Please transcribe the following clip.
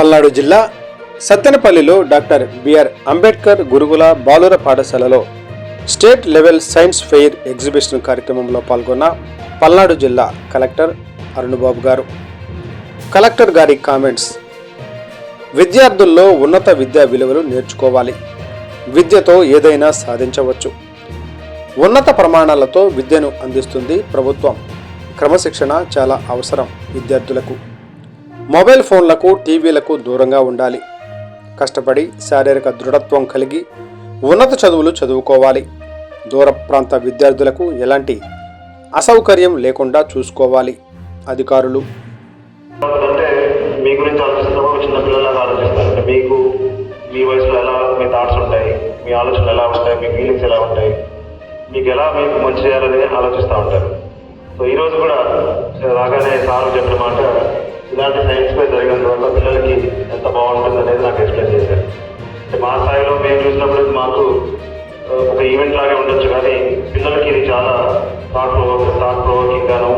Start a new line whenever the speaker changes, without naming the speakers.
పల్నాడు జిల్లా సత్తెనపల్లిలో doctor BR Ambedkar గురుకుల బాలుర పాఠశాలలో state level science fair exhibition కార్యక్రమంలో పాల్గొన్న పల్నాడు జిల్లా కలెక్టర్ అరుణ్బాబు గారు. కలెక్టర్ గారి కామెంట్స్ విద్యార్థుల్లో ఉన్నత విద్యా విలువలు నేర్చుకోవాలి. విద్యతో ఏదైనా సాధించవచ్చు. ఉన్నత ప్రమాణాలతో విద్యను అందిస్తుంది ప్రభుత్వం. క్రమశిక్షణ చాలా అవసరం విద్యార్థులకు. మొబైల్ ఫోన్లకు టీవీలకు దూరంగా ఉండాలి. కష్టపడి శారీరక దృఢత్వం కలిగి ఉన్నత చదువులు చదువుకోవాలి. దూర ప్రాంత విద్యార్థులకు ఎలాంటి అసౌకర్యం లేకుండా చూసుకోవాలి. అధికారులు.
మీ గురించి ఆలోచిస్తామో ఒక చిన్న పిల్లలాగా ఆలోచిస్తారు. మీకు మీ వయసులో ఎలా మీ థాట్స్ ఉంటాయి? మీ ఆలోచనలు ఎలా ఉంటాయి? మీ ఫీలింగ్స్ ఎలా ఉంటాయి? మీకు ఎలా మీకు మంచి చేయాలని ఆలోచిస్తూ ఉంటారు. సో ఈరోజు కూడా రాగానే సార్ చెప్పిన మాట ఇలాంటి సైన్స్ పై తర్వాత పిల్లలకి ఎంత బాగుంటుంది అనేది నాకు ఎక్స్ప్లెయిన్ చేశారు. అంటే మా స్థాయిలో మేము చూసినప్పుడు ఇది మాకు ఒక ఈవెంట్ లాగే ఉండొచ్చు కానీ పిల్లలకి ఇది చాలా థాట్ ప్రొవోక్ థాట్ ప్రొవోకింగ్ గాను